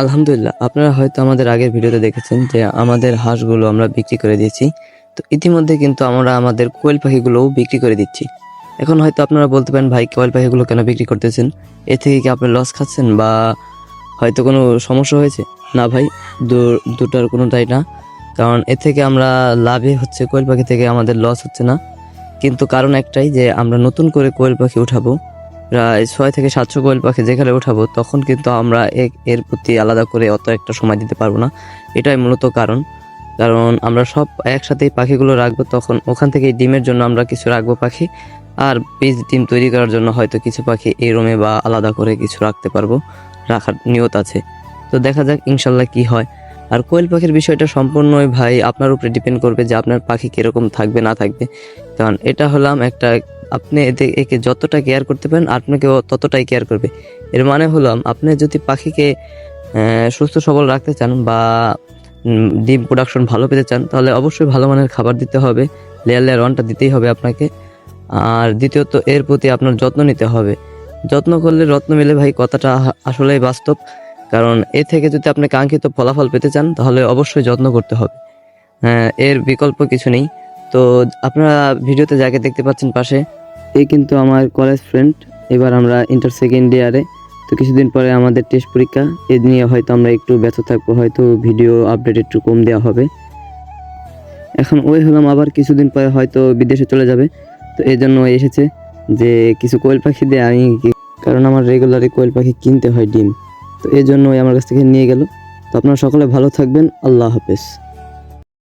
আলহামদুলিল্লাহ, আপনারা হয়তো আমাদের আগের ভিডিওতে দেখেছেন যে আমাদের হাঁসগুলো আমরা বিক্রি করে দিয়েছি। তো ইতিমধ্যে কিন্তু আমরা আমাদের কোয়েল পাখিগুলোও বিক্রি করে দিচ্ছি। এখন হয়তো আপনারা বলতে পারেন, ভাই, কোয়েল পাখিগুলো কেন বিক্রি করতেছেন? এ থেকে কি আপনি লস খাচ্ছেন বা হয়তো কোনো সমস্যা হয়েছে? না ভাই দুটার কোনোটাই না। কারণ এ থেকে আমরা লাভে হচ্ছে, কোয়েল পাখি থেকে আমাদের লস হচ্ছে না। কিন্তু কারণ একটাই যে আমরা নতুন করে কোয়েল পাখি উঠাবো। প্রায় ছয় থেকে সাতশো কোয়েল পাখি যেখানে উঠাবো, তখন কিন্তু আমরা এর প্রতি আলাদা করে অত একটা সময় দিতে পারব না। এটাই মূলত কারণ। কারণ আমরা সব একসাথেই পাখিগুলো রাখব, তখন ওখান থেকে ডিমের জন্য আমরা কিছু রাখব পাখি। আর বীজ ডিম তৈরি করার জন্য হয়তো কিছু পাখি এই রুমে বা আলাদা করে কিছু রাখতে পারব, রাখার নিয়ত আছে। তো দেখা যাক ইনশাল্লাহ কি হয়। আর কোয়েল পাখির বিষয়টা সম্পূর্ণই ভাই আপনার উপরে ডিপেন্ড করবে যে আপনার পাখি কীরকম থাকবে, না থাকবে। কারণ এটা হলাম একটা আপনি এতে একে যতটা কেয়ার করতে পারেন আপনাকেও ততটাই কেয়ার করবে। এর মানে হলো আপনি যদি পাখিকে সুস্থ সবল রাখতে চান বা ডিম প্রোডাকশন ভালো পেতে চান তাহলে অবশ্যই ভালো মানের খাবার দিতে হবে। লেয়ার লেয়ার ওয়ানটা দিতেই হবে আপনাকে। আর দ্বিতীয়ত এর প্রতি আপনার যত্ন নিতে হবে। যত্ন করলে রত্ন মেলে ভাই কথাটা আসলেই বাস্তব। কারণ এ থেকে যদি আপনি কাঙ্ক্ষিত ফলাফল পেতে চান তাহলে অবশ্যই যত্ন করতে হবে। হ্যাঁ, এর বিকল্প কিছু নেই। তো আপনারা ভিডিওতে যাকে দেখতে পাচ্ছেন পাশে এই কিন্তু আমার কলেজ ফ্রেন্ড এবার আমরা ইন্টার সেকেন্ড ইয়ারে তো কিছুদিন পরে আমাদের টেস্ট পরীক্ষা। এ নিয়ে হয়তো আমরা একটু ব্যস্ত থাকব, হয়তো ভিডিও আপডেট একটু কম দেওয়া হবে। এখন ওই হলাম, আবার কিছুদিন পরে হয়তো বিদেশে চলে যাবে। তো এই জন্য এসেছে যে কিছু কোয়েল পাখি দিয়ে আমি কারণ আমার রেগুলারই কোয়েল পাখি কিনতে হয় ডিম। তো এই জন্য ওই আমার কাছ থেকে নিয়ে গেল। তো আপনারা সকলে ভালো থাকবেন। আল্লাহ হাফেজ।